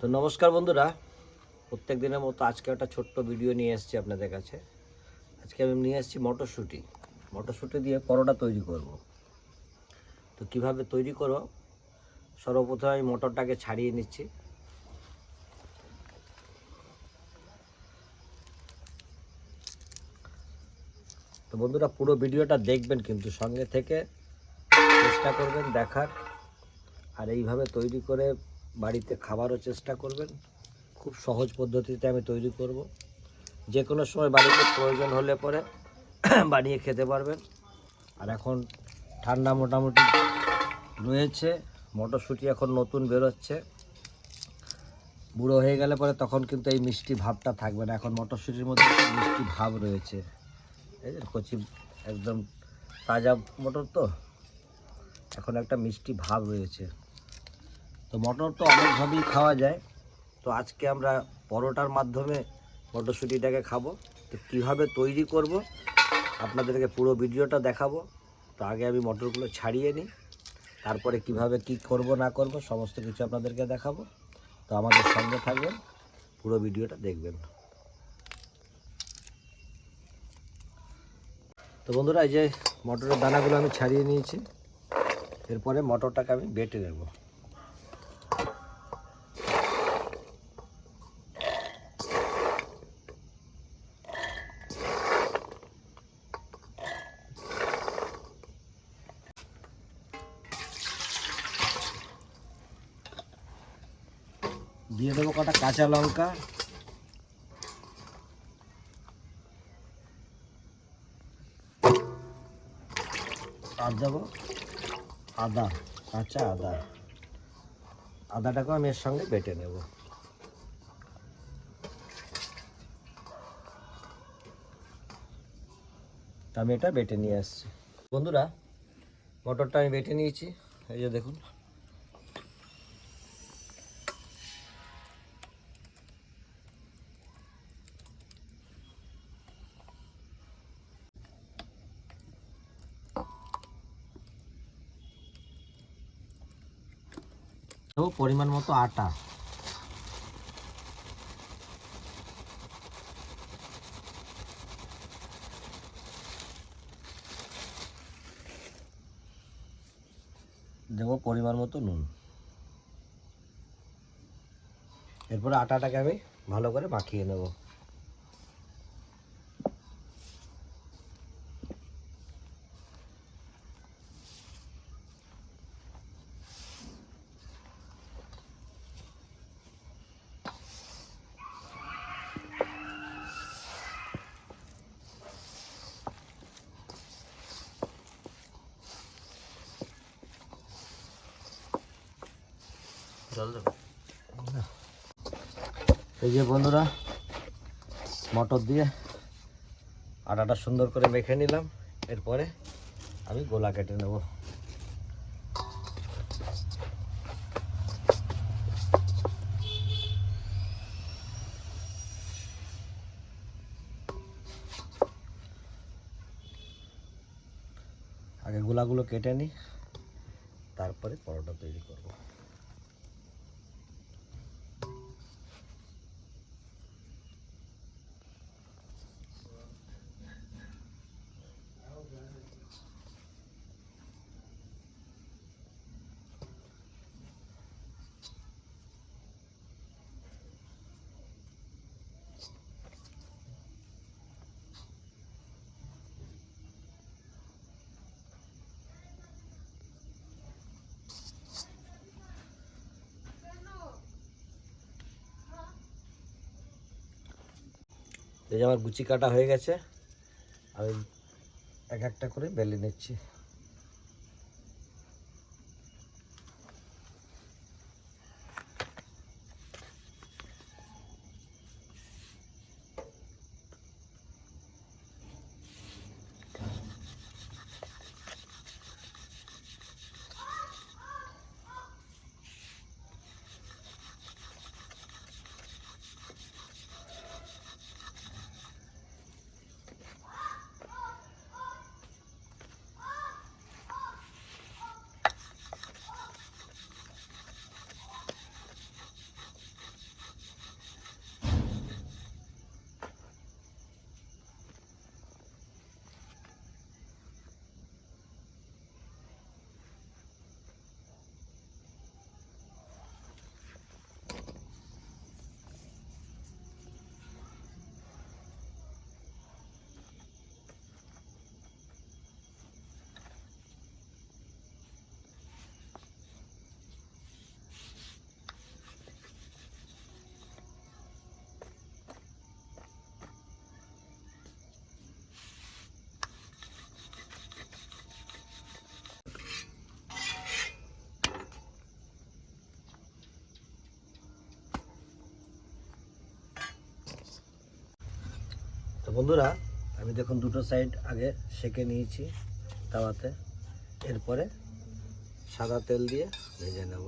তো নমস্কার বন্ধুরা। প্রত্যেক দিনের মতো আজকে একটা ছোট্ট ভিডিও নিয়ে এসেছি আপনাদের কাছে। আজকে আমি নিয়ে এসেছি মটরশুঁটি। মটরশুঁটি দিয়ে পরোটা তৈরি করব। তো কীভাবে তৈরি করো সর্বপ্রথমে আমি মটরটাকে ছাড়িয়ে নিচ্ছি। তো বন্ধুরা, পুরো ভিডিওটা দেখবেন কিন্তু সঙ্গে থেকে চেষ্টা করবেন দেখার। আর এইভাবে তৈরি করে বাড়িতে খাবারও চেষ্টা করবেন। খুব সহজ পদ্ধতিতে আমি তৈরি করব। যে কোনো সময় বাড়িতে প্রয়োজন হলে পরে বানিয়ে খেতে পারবেন। আর এখন ঠান্ডা মোটামুটি রয়েছে, মটরশুঁটি এখন নতুন বেরোচ্ছে। বুড়ো হয়ে গেলে পরে তখন কিন্তু এই মিষ্টি ভাবটা থাকবে না। এখন মটরশুঁটির মধ্যে মিষ্টি ভাব রয়েছে। কচি একদম তাজা মটর তো? এখন একটা মিষ্টি ভাব রয়েছে। তো মটর তো অনেকভাবেই খাওয়া যায়। তো আজকে আমরা পরোটার মাধ্যমে মটরশুঁটিটাকে খাব। তো কীভাবে তৈরি করব, আপনাদেরকে পুরো ভিডিওটা দেখাবো। তো আগে আমি মটরগুলো ছাড়িয়ে নিই। তারপরে কীভাবে কি করব, না করব, সমস্ত কিছু আপনাদেরকে দেখাবো। তো আমাদের সঙ্গে থাকবেন, পুরো ভিডিওটা দেখবেন। তো বন্ধুরা, এই যে মটরের দানাগুলো আমি ছাড়িয়ে নিয়েছি। এরপরে মটরটাকে আমি বেটে নেব। দিয়ে দেবো কটা কাঁচা লঙ্কা। আর দেবো আদা, কাঁচা আদা। আদাটাকেও আমি এর সঙ্গে বেটে নেব। আমি এটা বেটে নিয়ে আসছি। বন্ধুরা, মটরটা আমি বেটে নিয়েছি। এই যে দেখুন। পরিমাণ মতো আটা। দেবো পরিমাণ মতো নুন। এরপরে আটাটাকে আমি ভালো করে মাখিয়ে নেব। এই যে বন্ধুরা, মটর দিয়ে আটাটা সুন্দর করে মেখে নিলাম। এরপরে আমি গোলা কেটে নেব। আগে গোলাগুলো কেটে নিই, তারপরে পরোটা তৈরি করব। এই যে আমার গুচি কাটা হয়ে গেছে। আমি এক একটা করে বেলে নিচ্ছি। বন্ধুরা, আমি দেখুন দুটো সাইড আগে সেকে নিয়েছি তাওয়াতে। এরপরে সাদা তেল দিয়ে ভেজে নেব।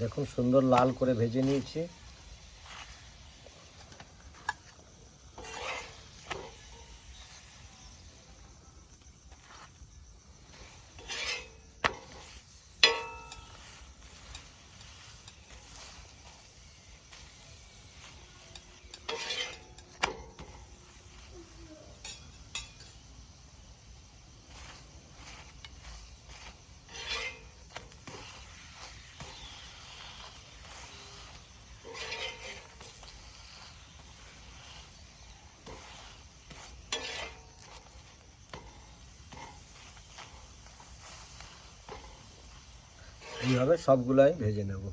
দেখুন সুন্দর লাল করে ভেজে নিয়েছি। এইভাবে সবগুলাই ভেজে নেব।